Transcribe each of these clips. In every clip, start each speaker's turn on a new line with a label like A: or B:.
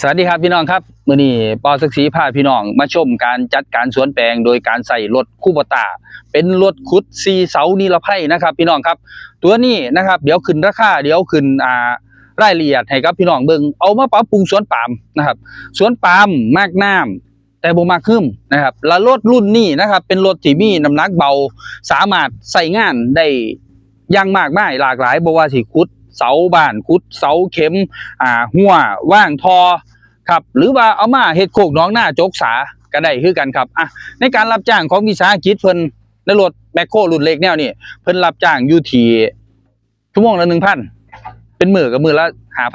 A: สวัสดีครับพี่น้องครับมื้อนี้ปอศักดิ์ศรีพาพี่น้อง มาชมการจัดการสวนแปลงโดยการใส่รถคูปตา เป็นรถขุดซีเสานิรภัยนะครับ พี่น้องครับ ตัวนี้นะครับเดี๋ยวขึ้นราคาเดี๋ยวขึ้นอ่ารายละเอียดให้กับพี่น้องเบิ่งเอามาปรับปรุงสวนปาล์มนะครับ สวนปาล์มมากน้ำแต่บ่มากขึ้นนะครับแล้วรถรุ่นนี้นะครับ เป็นรถที่มีน้ำหนักเบา สามารถใส่งานได้อย่างมากมายหลากหลายบ่ว่าสิขุด เสาบ้านขุดเสาเข็ม อ่าหัวว่างทอครับ หรือว่าเอามาเฮ็ดโคกน้องหน้าโจกสาก็ได้คือกันครับอะในการรับจ้างของวิสาหกิจเพิ่นในรถแบคโครุ่นเล็กแนวนี้เพิ่นรับจ้างอยู่ที่ชั่วโมงละ1,000เป็นมือกับมือละ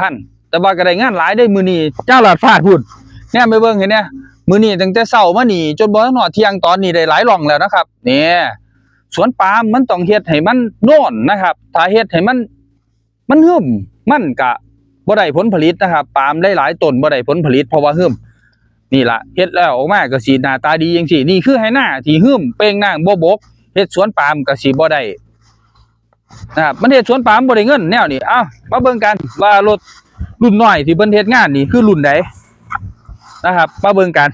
A: 5,000แต่ว่าก็ได้งานหลายได้มือนีเจ้าหลาดฟาดพุ่นแน่ไปเบิ่งเห็นเนี่ยมือนีตั้งแต่เช้ามานี่จนบ่ทันฮอเที่ยงตอนนี้ได้หลายหล่องแล้วนะครับเนี่ยสวนปาล์มมันต้องเฮ็ดให้มันโน่นนะครับ ถ้าเฮ็ดให้มัน มันหึมมันกะบ่ได้ผลผลิตนะครับปาล์มหลายๆต้นบ่ได้ผลผลิตเพราะว่าหึมนี่ละเฮ็ดแล้วออกมาก็สิหน้าตาดีจังซี่นี่คือให้หน้าที่หึมเป้งนางบ่บกเฮ็ดสวนปาล์มก็สิบ่ได้นะครับมันเฮ็ดสวนปาล์มบ่ได้เงินแนวนี้เอ้ามาเบิ่งกันว่ารถรุ่นน้อยที่เพิ่นเฮ็ดงานนี่คือรุ่นใดนะครับ มาเบิ่งกัน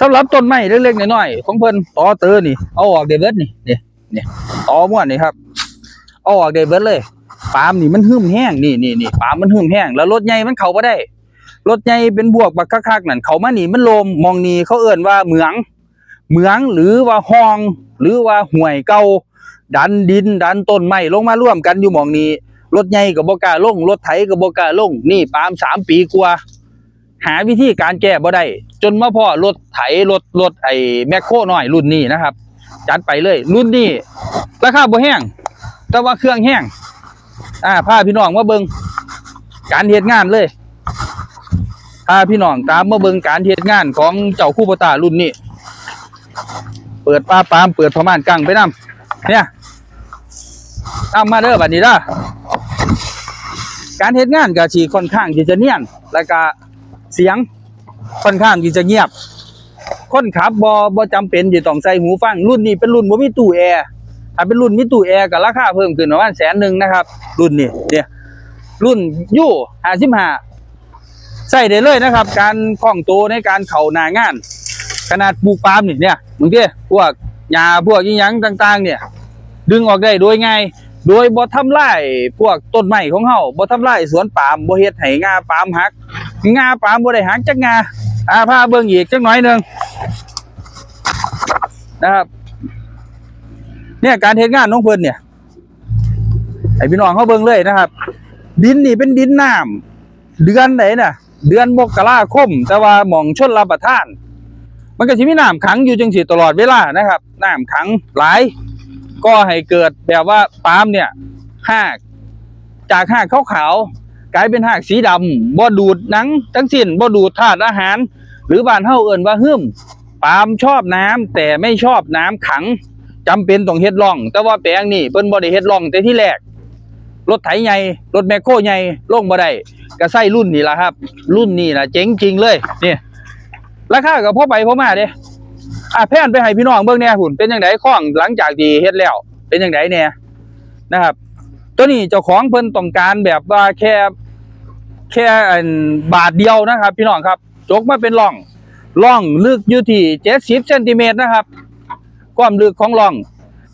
A: สำหรับต้นไม้เล็กๆน้อยๆของเพิ่นต่อเตอนี่เอาออกได้เบิดนี่นี่ เนี่ยต่อม่วนนี่ครับเอาออกได้เบิดเลยปาล์มนี่มันหึมแห้งนี่นี่นี่ปาล์มมันหึมแห้งแล้วรถใหญ่มันเข้าบ่ได้รถใหญ่เป็นบวกบักคักๆนั่นเขามานี่มันโลมมองนี่เขาเอิ่นว่าเหมือง เหมืองหรือว่าห้อง หรือว่าห่วยเก่าดันดินดันต้นไม้ลงมาร่วมกันอยู่มองนี้รถใหญ่ก็บ่กล้าลงรถไถก็บ่กล้าลงนี่ปาล์มสามปีกว่าหาวิธีการแก้บ่ได้จนมาพอรถไถรถรถไอ้แมคโครหน้อยรุ่นนี้นะครับ จัดไปเลย รุ่นนี้ราคาบ่แห้งแต่ว่าเครื่องแห้งอ่าพาพี่น้องมาเบิงการเฮ็ดงานเลยพาพี่น้องตามมาเบิงการเฮ็ดงานของเจ้าคู่ปตารุ่นนี้ เปิดป้าปามเปิดพม่านกังไปนํเนี่ยตามมาเด้อบัดนี้ด้การเฮ็ดงานก็สิค่อนข้างที่จะเนียน แล้วก็เสียงค่อนข้างที่จะเงียบ คนขับบ่บ่จำเป็นที่ต้องใส่หูฟัง รุ่นนี้เป็นรุ่นบ่มีตู้แอร์ถ้าเป็นรุ่นมีตู้แอร์ก็ราคาเพิ่มขึ้นประมาณแสนหนึ่งนะครับ รุ่นนี้เนี่ยรุ่นยู55ใส่ได้เลยนะครับ การคล่องตัวในการเข้าหน้างาน ขนาดปลูกปาล์มนี่เนี่ยมึงเด้พวกหญ้าพวกอีหยังต่าง ๆ เนี่ย ดึงออกได้โดยง่ายโดยบ่ทำลายพวกต้นไม้ของเฮาบ่ทำลายสวนปาล์มบ่เฮ็ดให้งาปาล์มหักงาปาล์มบ่ได้หักจักงา อ่าพาเบิ่งอีกจักหน่อยหนึ่งนะครับ เนี่ยการเฮ็ดงานของเพิ่นเนี่ยให้พี่น้องเขาเบิ่งเลยนะครับ ดินนี่เป็นดินน้ำเดือนไหนน่ะ เดือนมกราคม แต่ว่าหม่องชนรับประทาน มันก็สิมีน้ำขังอยู่จังสิตลอดเวลานะครับน้ำขังหลาย ก็ให้เกิดแบบว่าปาล์มเนี่ยหากจากหากขาวๆ กลายเป็นหากสีดำบ่ดูดหนัง ทั้งสิ้นบ่ดูดธาตุอาหาร หรือบ้านเฮาเอิ้นว่าหึมปาล์มชอบน้ำแต่ไม่ชอบน้ำขังจำเป็นต้องเฮ็ดร่อง แต่ว่าแปลงนี่เพิ่นบ่ได้เฮ็ดร่องแต่ที่แรกรถไถใหญ่รถแมคโครใหญ่ลงบ่ได้ก็ใส่รุ่นนี้ล่ะครับ รุ่นนี้ล่ะเจ๋งจริงเลยนี่ราคาก็พอไปพ่อมาเด้อะแพนไปให้พี่น้องเบิ่งแน่หุ่นเป็นจังไดข้องหลังจากที่เฮ็ดแล้ว เป็นจังไดแหน่นะครับ ตัวนี้เจ้าของเพิ่นต้องการแบบว่าแค่ แค่อันบาทเดียวนะครับ พี่น้องครับจกมาเป็นร่องร่องลึกอยู่ที่70เซนติเมตรนะครับ ความลึกของร่อง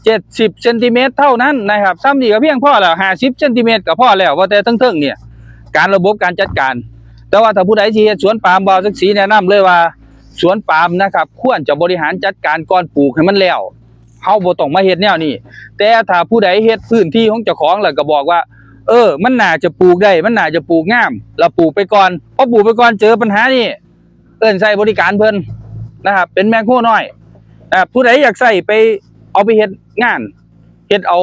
A: 70เซนติเมตรเท่านั้นนะครับซ้ำนี่ก็เพียงพอแล้ว50เซนติเมตรก็พอแล้วว่าแต่ทั้งๆเนี่ยการระบบการจัดการ แต่ว่าถ้าผู้ใดที่สวนปาล์มบ่าวสักสีแนะนำเลยว่าสวนปาล์มนะครับ ควรจะบริหารจัดการก่อนปลูกให้มันแล้วเฮาบ่ต้องมาเฮ็ดแนวนี้แต่ถ้าผู้ใดเฮ็ดพื้นที่ของเจ้าของแล้วก็บอกว่า เออ มันน่าจะปลูกได้ มันน่าจะปลูกงามแล้วปลูกไปก่อนพอปลูกไปก่อนเจอปัญหานี่เอิ้นใส่บริการเพิ่นนะครับ เป็นแมงโคน้อยนะผู้ใดอยากใส่ไปเอาไปเฮ็ดงานเฮ็ดเอา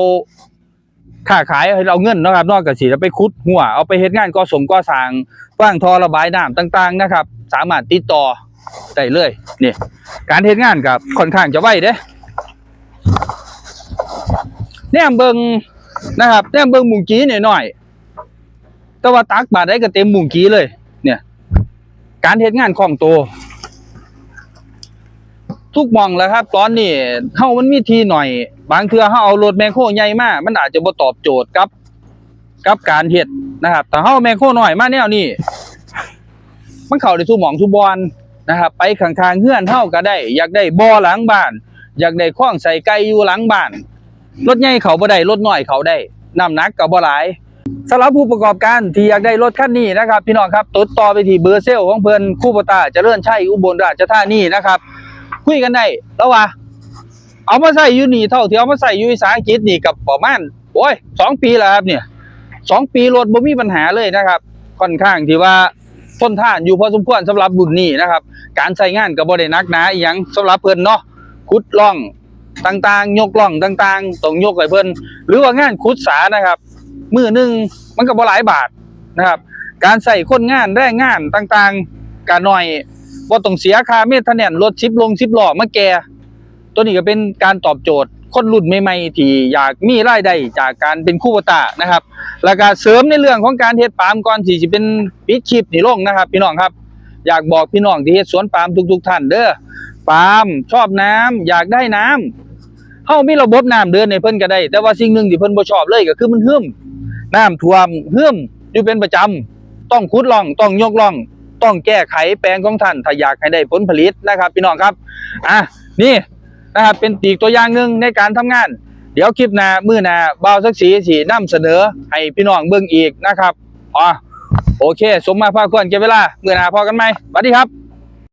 A: ค้าขายเอาเงินนะครับ นอกจากสิจะไปขุดหัว เอาไปเฮ็ดงานก่อสมก่อสร้างว่างทอระบายน้ำต่าง ๆ นะครับ สามารถติดต่อได้เลยนี่การเฮ็ดงานกับค่อนข้างจะไวเด้แนมเบิง นะครับแนมเบิงหมุงกี้หน่อยๆแต่ว่าตักบาดได้ก็เต็มหมุงกี้เลย เนี่ย การเฮ็ดงานของตัวทุกหมองแล้วครับ ตอนนี้เฮามันมีทีหน่อย บางเทื่อเฮาเอารถแมคโครใหญ่มากมันอาจจะบ่ตอบโจทย์กับ กับการเฮ็ดนะครับ แต่เฮาแมคโครน้อยมาแนวนี้มันเข้าได้ทุกหม่องทุกบอนนะครับ ไปข้างๆเฮือนเฮาก็ได้ อยากได้บ่อหลังบ้าน อยากได้ข้องใส่ไก่อยู่หลังบ้าน รถใหญ่เขาบ่ได้รถน้อยเขาได้น้ำหนักก็บ่หลายสำหรับผู้ประกอบการที่อยากได้รถคันนี้นะครับ พี่น้องครับติดต่อไปที่เบอร์เซลของเพิ่นคู่ปตาจะเจริญชัยอุบลราชธานีนะครับ คุยกันได้แล้วว่าเอามาใส่ยูนี่เท่าที่เอามาใส่ยูวิสาหกิจนี่กับประมาณโอ้ยสองปีแล้วครับเนี่ยสองปีรถบ่มีปัญหาเลยนะครับ ค่อนข้างที่ว่าทนทานอยู่พอสมควรสำหรับรุ่นนี้นะครับ การใช้งานก็บ่ได้นักหนาอีหยังสำหรับเพิ่นเนาะขุดร่อง ต่างๆ ยกร่องต่างๆต้องยกให้เพิ่นหรือว่างานขุดสานะครับมือหนึ่งมันก็บ่หลายบาทนะครับ การใส่คนงานแรงงานต่างๆก็น้อยบ่ต้องเสียค่าเมทแนนรถ10ลง10ล้อมาแก่ตัวนี้ก็เป็นการตอบโจทย์คนรุ่นใหม่ๆที่อยากมีรายได้จากการเป็นคู่ปตานะครับ แล้วก็เสริมในเรื่องของการเฮ็ดปาล์มก่อนที่จะเป็นปิดคลิปนี่ลงนะครับ พี่น้องครับ อยากบอกพี่น้องที่เฮ็ดสวนปาล์มทุก ๆ ท่านเด้อปาล์มชอบน้ำอยากได้น้ำ เฮามีระบบน้ำเดินในเพิ่นก็ได้ แต่ว่าสิ่งหนึ่งที่เพิ่นบ่ชอบเลยก็คือมันหึมน้ำท่วมหึมอยู่เป็นประจำต้องขุดร่องต้องยกร่อง ต้องแก้ไขแปลงของท่านถ้าอยากให้ได้ผลผลิตนะครับ พี่น้องครับอะนี่นะครับเป็นอีกตัวอย่างหนึ่งในการทำงาน เดี๋ยวคลิปหน้ามื้อหน้าบ่าวสักสีสีนํเสนอให้พี่น้องเบิ่งอีกนะครับอ๋อโอเค สมมาพาควรเก็บเวลามื้อหน้าพอกันไหมสวัสดีครับ